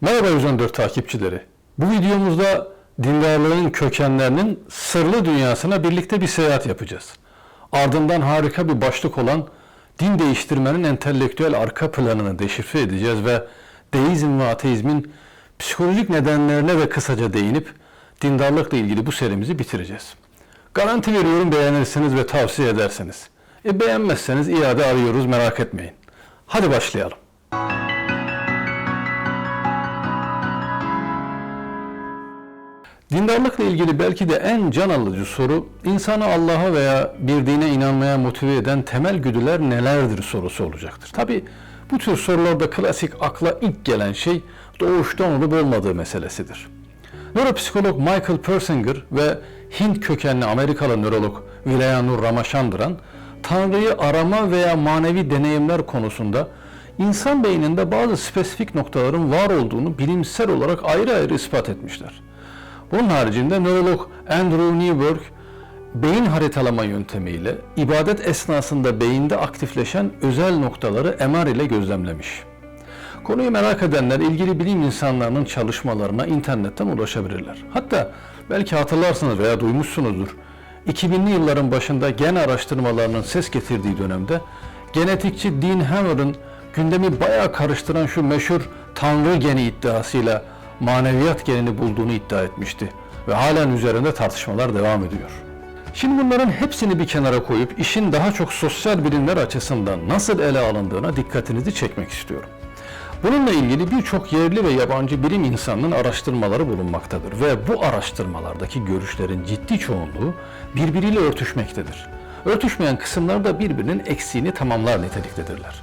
Merhaba 114 takipçileri. Bu videomuzda dindarlığın kökenlerinin sırlı dünyasına birlikte bir seyahat yapacağız. Ardından harika bir başlık olan din değiştirmenin entelektüel arka planını deşifre edeceğiz ve deizm ve ateizmin psikolojik nedenlerine ve kısaca değinip dindarlıkla ilgili bu serimizi bitireceğiz. Garanti veriyorum beğenirsiniz ve tavsiye ederseniz. E beğenmezseniz iade arıyoruz merak etmeyin. Hadi başlayalım. Dindarlıkla ilgili belki de en can alıcı soru, insanı Allah'a veya bir dine inanmaya motive eden temel güdüler nelerdir sorusu olacaktır. Tabi bu tür sorularda klasik akla ilk gelen şey doğuştan olup olmadığı meselesidir. Nöropsikolog Michael Persinger ve Hint kökenli Amerikalı nörolog Vilayanur Ramachandran, Tanrı'yı arama veya manevi deneyimler konusunda insan beyninde bazı spesifik noktaların var olduğunu bilimsel olarak ayrı ayrı ispat etmişler. Bunun haricinde nörolog Andrew Newberg beyin haritalama yöntemiyle ibadet esnasında beyinde aktifleşen özel noktaları MR ile gözlemlemiş. Konuyu merak edenler ilgili bilim insanlarının çalışmalarına internetten ulaşabilirler. Hatta belki hatırlarsınız veya duymuşsunuzdur. 2000'li yılların başında gen araştırmalarının ses getirdiği dönemde genetikçi Dean Hammer'ın gündemi bayağı karıştıran şu meşhur Tanrı geni iddiasıyla maneviyat genini bulduğunu iddia etmişti ve halen üzerinde tartışmalar devam ediyor. Şimdi bunların hepsini bir kenara koyup işin daha çok sosyal bilimler açısından nasıl ele alındığına dikkatinizi çekmek istiyorum. Bununla ilgili birçok yerli ve yabancı bilim insanının araştırmaları bulunmaktadır ve bu araştırmalardaki görüşlerin ciddi çoğunluğu birbiriyle örtüşmektedir. Örtüşmeyen kısımlar da birbirinin eksiğini tamamlar niteliktedirler.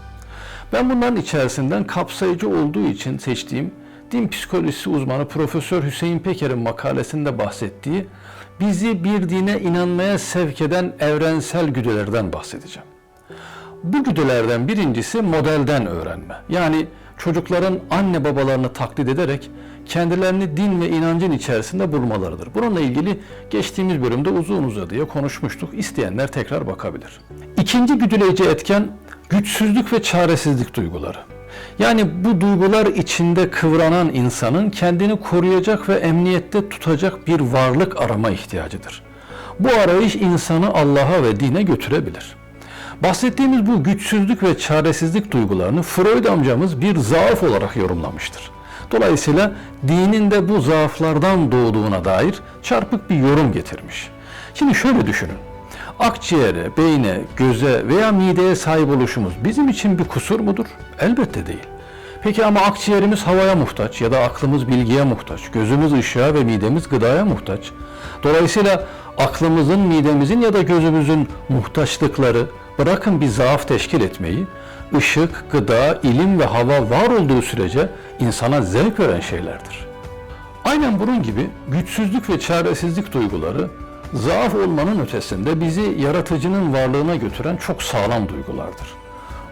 Ben bunların içerisinden kapsayıcı olduğu için seçtiğim din psikolojisi uzmanı Profesör Hüseyin Peker'in makalesinde bahsettiği bizi bir dine inanmaya sevk eden evrensel güdülerden bahsedeceğim. Bu güdülerden birincisi modelden öğrenme. Yani çocukların anne babalarını taklit ederek kendilerini din ve inancın içerisinde bulmalarıdır. Bununla ilgili geçtiğimiz bölümde uzun uzadıya konuşmuştuk. İsteyenler tekrar bakabilir. İkinci güdüleyici etken güçsüzlük ve çaresizlik duyguları. Yani bu duygular içinde kıvranan insanın kendini koruyacak ve emniyette tutacak bir varlık arama ihtiyacıdır. Bu arayış insanı Allah'a ve dine götürebilir. Bahsettiğimiz bu güçsüzlük ve çaresizlik duygularını Freud amcamız bir zaaf olarak yorumlamıştır. Dolayısıyla dinin de bu zaaflardan doğduğuna dair çarpık bir yorum getirmiş. Şimdi şöyle düşünün. Akciğere, beyne, göze veya mideye sahip oluşumuz bizim için bir kusur mudur? Elbette değil. Peki ama akciğerimiz havaya muhtaç ya da aklımız bilgiye muhtaç, gözümüz ışığa ve midemiz gıdaya muhtaç. Dolayısıyla aklımızın, midemizin ya da gözümüzün muhtaçlıkları bırakın bir zaaf teşkil etmeyi, ışık, gıda, ilim ve hava var olduğu sürece insana zevk veren şeylerdir. Aynen bunun gibi güçsüzlük ve çaresizlik duyguları zaaf olmanın ötesinde bizi yaratıcının varlığına götüren çok sağlam duygulardır.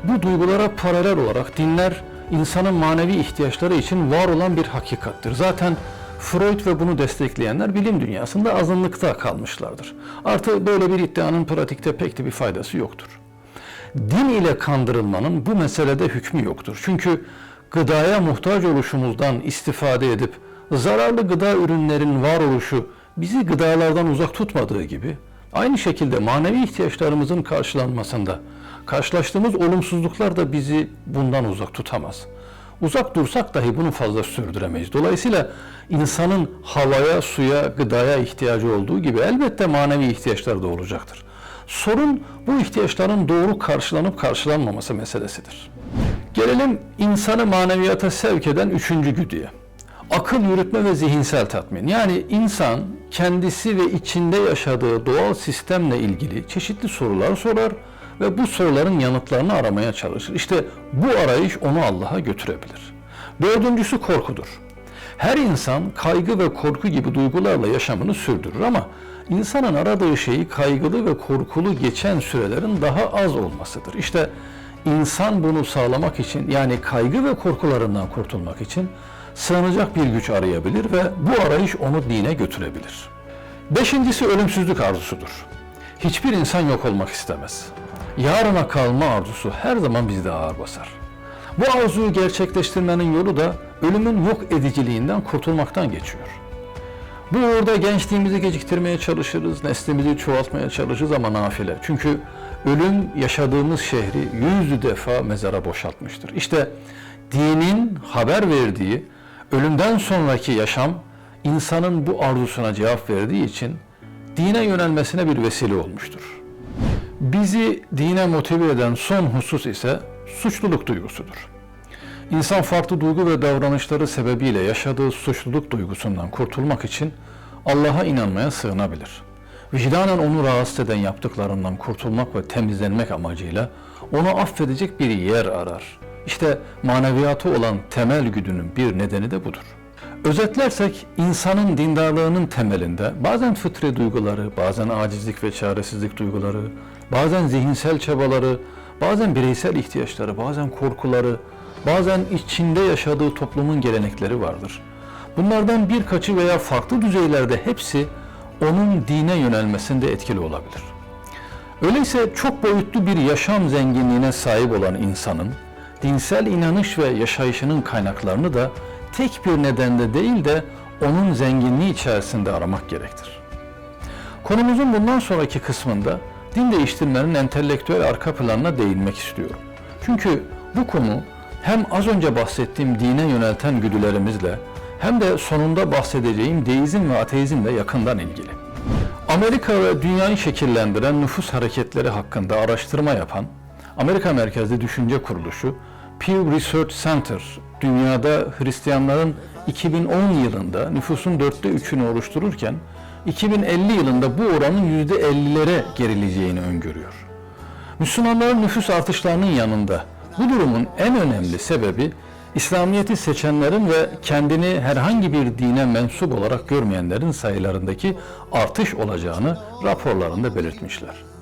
Bu duygulara paralel olarak dinler insanın manevi ihtiyaçları için var olan bir hakikattir. Zaten Freud ve bunu destekleyenler bilim dünyasında azınlıkta kalmışlardır. Artı böyle bir iddianın pratikte pek de bir faydası yoktur. Din ile kandırılmanın bu meselede hükmü yoktur. Çünkü gıdaya muhtaç oluşumuzdan istifade edip zararlı gıda ürünlerin varoluşu bizi gıdalardan uzak tutmadığı gibi aynı şekilde manevi ihtiyaçlarımızın karşılanmasında karşılaştığımız olumsuzluklar da bizi bundan uzak tutamaz. Uzak dursak dahi bunu fazla sürdüremeyiz. Dolayısıyla insanın havaya, suya, gıdaya ihtiyacı olduğu gibi elbette manevi ihtiyaçları da olacaktır. Sorun bu ihtiyaçların doğru karşılanıp karşılanmaması meselesidir. Gelelim insanı maneviyata sevk eden üçüncü güdüye. Akıl yürütme ve zihinsel tatmin. Yani insan kendisi ve içinde yaşadığı doğal sistemle ilgili çeşitli sorular sorar ve bu soruların yanıtlarını aramaya çalışır. İşte bu arayış onu Allah'a götürebilir. Dördüncüsü korkudur. Her insan kaygı ve korku gibi duygularla yaşamını sürdürür ama insanın aradığı şeyi kaygılı ve korkulu geçen sürelerin daha az olmasıdır. İşte insan bunu sağlamak için yani kaygı ve korkularından kurtulmak için sığınacak bir güç arayabilir ve bu arayış onu dine götürebilir. Beşincisi ölümsüzlük arzusudur. Hiçbir insan yok olmak istemez. Yarına kalma arzusu her zaman bizde ağır basar. Bu arzuyu gerçekleştirmenin yolu da ölümün yok ediciliğinden kurtulmaktan geçiyor. Bu uğurda gençliğimizi geciktirmeye çalışırız, neslimizi çoğaltmaya çalışırız ama nafile. Çünkü ölüm yaşadığımız şehri yüz defa mezara boşaltmıştır. İşte dinin haber verdiği ölümden sonraki yaşam insanın bu arzusuna cevap verdiği için dine yönelmesine bir vesile olmuştur. Bizi dine motive eden son husus ise suçluluk duygusudur. İnsan farklı duygu ve davranışları sebebiyle yaşadığı suçluluk duygusundan kurtulmak için Allah'a inanmaya sığınabilir. Vicdanen onu rahatsız eden yaptıklarından kurtulmak ve temizlenmek amacıyla onu affedecek bir yer arar. İşte maneviyatı olan temel güdünün bir nedeni de budur. Özetlersek insanın dindarlığının temelinde bazen fıtri duyguları, bazen acizlik ve çaresizlik duyguları, bazen zihinsel çabaları, bazen bireysel ihtiyaçları, bazen korkuları, bazen içinde yaşadığı toplumun gelenekleri vardır. Bunlardan birkaçı veya farklı düzeylerde hepsi onun dine yönelmesinde etkili olabilir. Öyleyse çok boyutlu bir yaşam zenginliğine sahip olan insanın dinsel inanış ve yaşayışının kaynaklarını da tek bir nedende değil de onun zenginliği içerisinde aramak gerektir. Konumuzun bundan sonraki kısmında din değiştirmenin entelektüel arka planına değinmek istiyorum. Çünkü bu konu hem az önce bahsettiğim dine yönelten güdülerimizle hem de sonunda bahsedeceğim deizm ve ateizmle yakından ilgili. Amerika ve dünyayı şekillendiren nüfus hareketleri hakkında araştırma yapan Amerika merkezli düşünce kuruluşu Pew Research Center dünyada Hristiyanların 2010 yılında nüfusun dörtte üçünü oluştururken 2050 yılında bu oranın %50'lere gerileceğini öngörüyor. Müslümanların nüfus artışlarının yanında bu durumun en önemli sebebi İslamiyet'i seçenlerin ve kendini herhangi bir dine mensup olarak görmeyenlerin sayılarındaki artış olacağını raporlarında belirtmişler.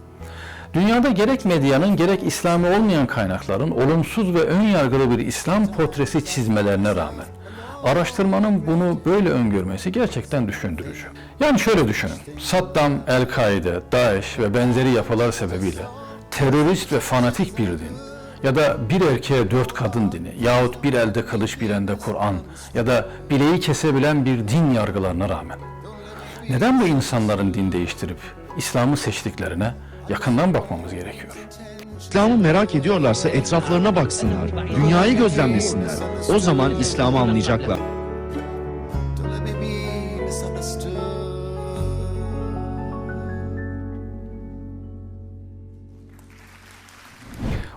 Dünyada gerek medyanın gerek İslami olmayan kaynakların olumsuz ve ön yargılı bir İslam portresi çizmelerine rağmen araştırmanın bunu böyle öngörmesi gerçekten düşündürücü. Yani şöyle düşünün. Saddam, El-Kaide, DAEŞ ve benzeri yapılar sebebiyle terörist ve fanatik bir din ya da bir erkeğe dört kadın dini yahut bir elde kılıç bir elde Kur'an ya da bileği kesebilen bir din yargılarına rağmen neden bu insanların din değiştirip İslam'ı seçtiklerine yakından bakmamız gerekiyor. İslam'ı merak ediyorlarsa etraflarına baksınlar, dünyayı gözlemlesinler. O zaman İslam'ı anlayacaklar.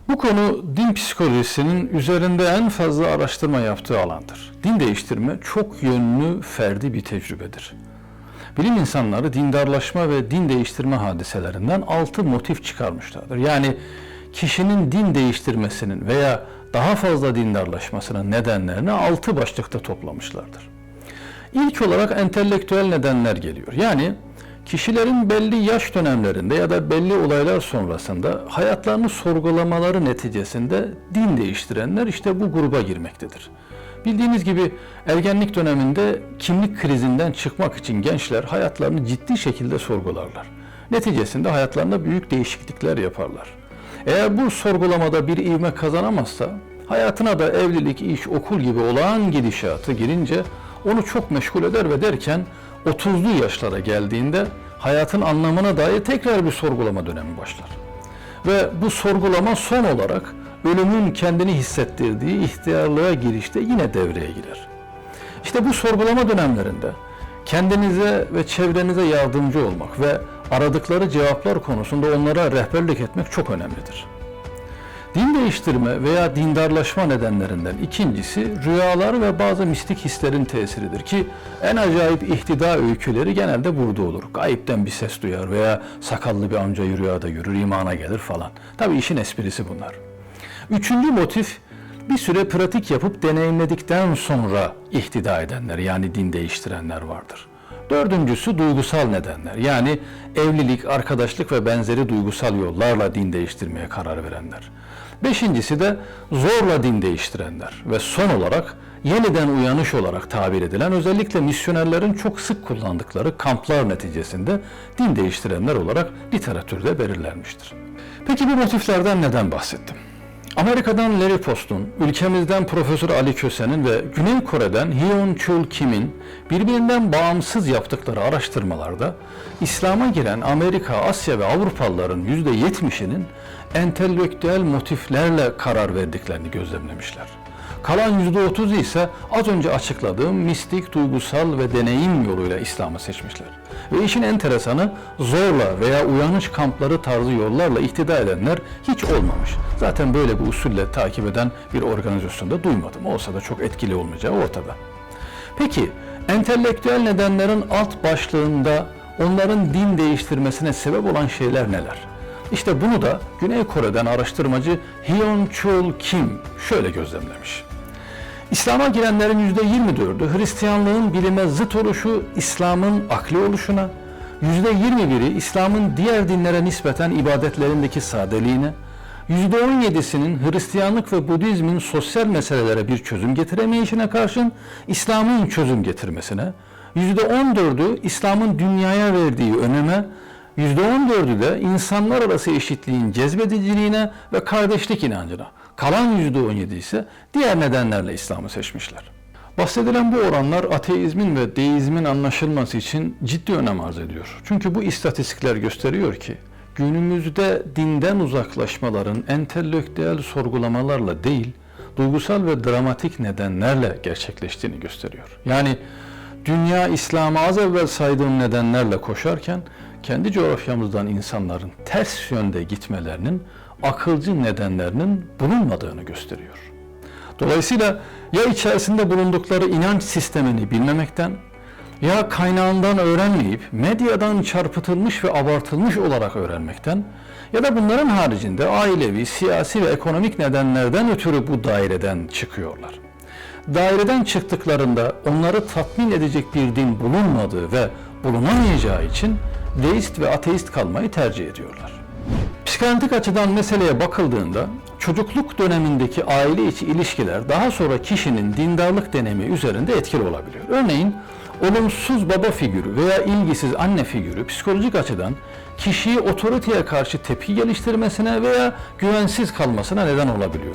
Bu konu din psikolojisinin üzerinde en fazla araştırma yaptığı alandır. Din değiştirme çok yönlü ferdi bir tecrübedir. Bilim insanları dindarlaşma ve din değiştirme hadiselerinden altı motif çıkarmışlardır. Yani kişinin din değiştirmesinin veya daha fazla dindarlaşmasının nedenlerini altı başlıkta toplamışlardır. İlk olarak entelektüel nedenler geliyor. Yani kişilerin belli yaş dönemlerinde ya da belli olaylar sonrasında hayatlarını sorgulamaları neticesinde din değiştirenler işte bu gruba girmektedir. Bildiğiniz gibi ergenlik döneminde kimlik krizinden çıkmak için gençler hayatlarını ciddi şekilde sorgularlar. Neticesinde hayatlarında büyük değişiklikler yaparlar. Eğer bu sorgulamada bir ivme kazanamazsa hayatına da evlilik, iş, okul gibi olağan gidişatı girince onu çok meşgul eder ve derken 30'lu yaşlara geldiğinde hayatın anlamına dair tekrar bir sorgulama dönemi başlar. Ve bu sorgulama son olarak ölümün kendini hissettirdiği ihtiyarlığa girişte yine devreye girer. İşte bu sorgulama dönemlerinde kendinize ve çevrenize yardımcı olmak ve aradıkları cevaplar konusunda onlara rehberlik etmek çok önemlidir. Din değiştirme veya dindarlaşma nedenlerinden ikincisi rüyalar ve bazı mistik hislerin tesiridir ki en acayip ihtida öyküleri genelde burada olur. Gayipten bir ses duyar veya sakallı bir amcayı rüyada görür, imana gelir falan. Tabi işin esprisi bunlar. Üçüncü motif bir süre pratik yapıp deneyimledikten sonra ihtida edenler yani din değiştirenler vardır. Dördüncüsü duygusal nedenler yani evlilik, arkadaşlık ve benzeri duygusal yollarla din değiştirmeye karar verenler. Beşincisi de zorla din değiştirenler ve son olarak yeniden uyanış olarak tabir edilen özellikle misyonerlerin çok sık kullandıkları kamplar neticesinde din değiştirenler olarak literatürde belirlenmiştir. Peki bu motiflerden neden bahsettim? Amerika'dan Larry Post'un, ülkemizden Profesör Ali Köse'nin ve Güney Kore'den Hyun Chul Kim'in birbirinden bağımsız yaptıkları araştırmalarda İslam'a giren Amerika, Asya ve Avrupalıların %70'inin entelektüel motiflerle karar verdiklerini gözlemlemişler. Kalan %30'u ise az önce açıkladığım mistik, duygusal ve deneyim yoluyla İslam'ı seçmişler. Ve işin enteresanı zorla veya uyanış kampları tarzı yollarla ihtida edenler hiç olmamış. Zaten böyle bir usulle takip eden bir organizasyonda duymadım. Olsa da çok etkili olmayacağı ortada. Peki entelektüel nedenlerin alt başlığında onların din değiştirmesine sebep olan şeyler neler? İşte bunu da Güney Kore'den araştırmacı Hyun Chul Kim şöyle gözlemlemiş. İslam'a girenlerin %24'ü Hristiyanlığın bilime zıt oluşu İslam'ın akli oluşuna, %21'i İslam'ın diğer dinlere nispeten ibadetlerindeki sadeliğine, %17'sinin Hristiyanlık ve Budizmin sosyal meselelere bir çözüm getiremeyişine karşın İslam'ın çözüm getirmesine, %14'ü İslam'ın dünyaya verdiği öneme, %14'ü de insanlar arası eşitliğin cezbediciliğine ve kardeşlik inancına. Kalan %17 ise diğer nedenlerle İslam'ı seçmişler. Bahsedilen bu oranlar ateizmin ve deizmin anlaşılması için ciddi önem arz ediyor. Çünkü bu istatistikler gösteriyor ki günümüzde dinden uzaklaşmaların entelektüel sorgulamalarla değil, duygusal ve dramatik nedenlerle gerçekleştiğini gösteriyor. Yani dünya İslam'a az evvel saydığım nedenlerle koşarken kendi coğrafyamızdan insanların ters yönde gitmelerinin akılcı nedenlerinin bulunmadığını gösteriyor. Dolayısıyla ya içerisinde bulundukları inanç sistemini bilmemekten ya kaynağından öğrenmeyip medyadan çarpıtılmış ve abartılmış olarak öğrenmekten ya da bunların haricinde ailevi, siyasi ve ekonomik nedenlerden ötürü bu daireden çıkıyorlar. Daireden çıktıklarında onları tatmin edecek bir din bulunmadığı ve bulunamayacağı için deist ve ateist kalmayı tercih ediyorlar. Psikanalitik açıdan meseleye bakıldığında çocukluk dönemindeki aile içi ilişkiler daha sonra kişinin dindarlık deneyimi üzerinde etkili olabiliyor. Örneğin olumsuz baba figürü veya ilgisiz anne figürü psikolojik açıdan kişiyi otoriteye karşı tepki geliştirmesine veya güvensiz kalmasına neden olabiliyor.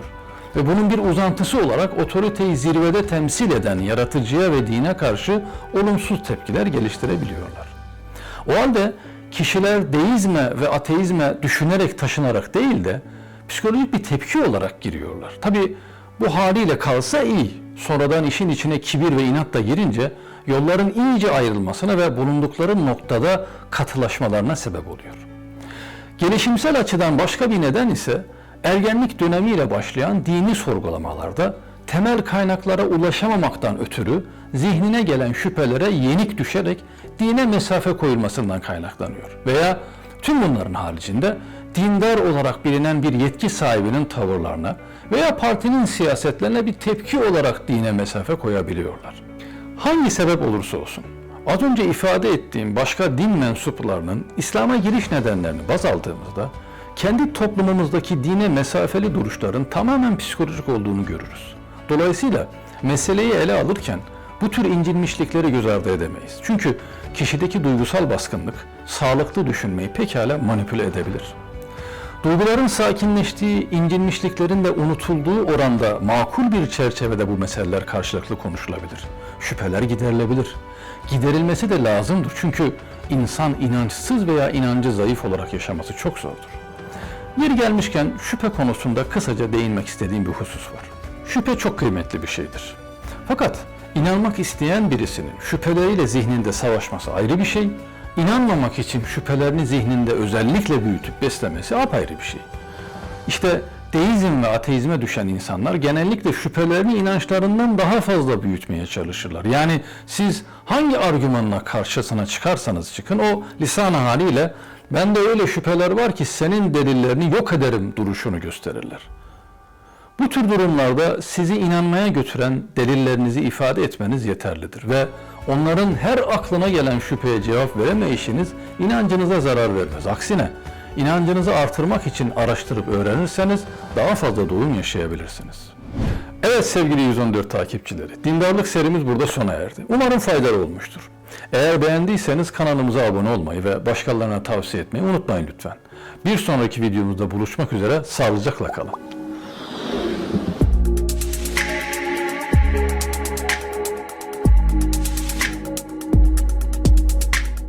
Ve bunun bir uzantısı olarak otoriteyi zirvede temsil eden yaratıcıya ve dine karşı olumsuz tepkiler geliştirebiliyorlar. O halde kişiler deizme ve ateizme düşünerek taşınarak değil de psikolojik bir tepki olarak giriyorlar. Tabi bu haliyle kalsa iyi. Sonradan işin içine kibir ve inat da girince yolların iyice ayrılmasına ve bulundukları noktada katılaşmalarına sebep oluyor. Gelişimsel açıdan başka bir neden ise ergenlik dönemiyle başlayan dini sorgulamalarda temel kaynaklara ulaşamamaktan ötürü zihnine gelen şüphelere yenik düşerek dine mesafe koyulmasından kaynaklanıyor. Veya tüm bunların haricinde dindar olarak bilinen bir yetki sahibinin tavırlarına veya partinin siyasetlerine bir tepki olarak dine mesafe koyabiliyorlar. Hangi sebep olursa olsun az önce ifade ettiğim başka din mensuplarının İslam'a giriş nedenlerini baz aldığımızda kendi toplumumuzdaki dine mesafeli duruşların tamamen psikolojik olduğunu görürüz. Dolayısıyla meseleyi ele alırken bu tür incinmişlikleri göz ardı edemeyiz. Çünkü kişideki duygusal baskınlık sağlıklı düşünmeyi pekala manipüle edebilir. Duyguların sakinleştiği, incinmişliklerin de unutulduğu oranda makul bir çerçevede bu meseleler karşılıklı konuşulabilir. Şüpheler giderilebilir. Giderilmesi de lazımdır çünkü insan inançsız veya inancı zayıf olarak yaşaması çok zordur. Yeri gelmişken şüphe konusunda kısaca değinmek istediğim bir husus var. Şüphe çok kıymetli bir şeydir. Fakat inanmak isteyen birisinin şüpheleriyle zihninde savaşması ayrı bir şey, inanmamak için şüphelerini zihninde özellikle büyütüp beslemesi apayrı bir şey. İşte deizm ve ateizme düşen insanlar genellikle şüphelerini inançlarından daha fazla büyütmeye çalışırlar. Yani siz hangi argümanla karşısına çıkarsanız çıkın o lisan haliyle bende öyle şüpheler var ki senin delillerini yok ederim duruşunu gösterirler. Bu tür durumlarda sizi inanmaya götüren delillerinizi ifade etmeniz yeterlidir ve onların her aklına gelen şüpheye cevap veremeyişiniz inancınıza zarar vermez. Aksine inancınızı artırmak için araştırıp öğrenirseniz daha fazla doyum yaşayabilirsiniz. Evet sevgili 114 takipçileri, dindarlık serimiz burada sona erdi. Umarım faydalı olmuştur. Eğer beğendiyseniz kanalımıza abone olmayı ve başkalarına tavsiye etmeyi unutmayın lütfen. Bir sonraki videomuzda buluşmak üzere, sağlıcakla kalın.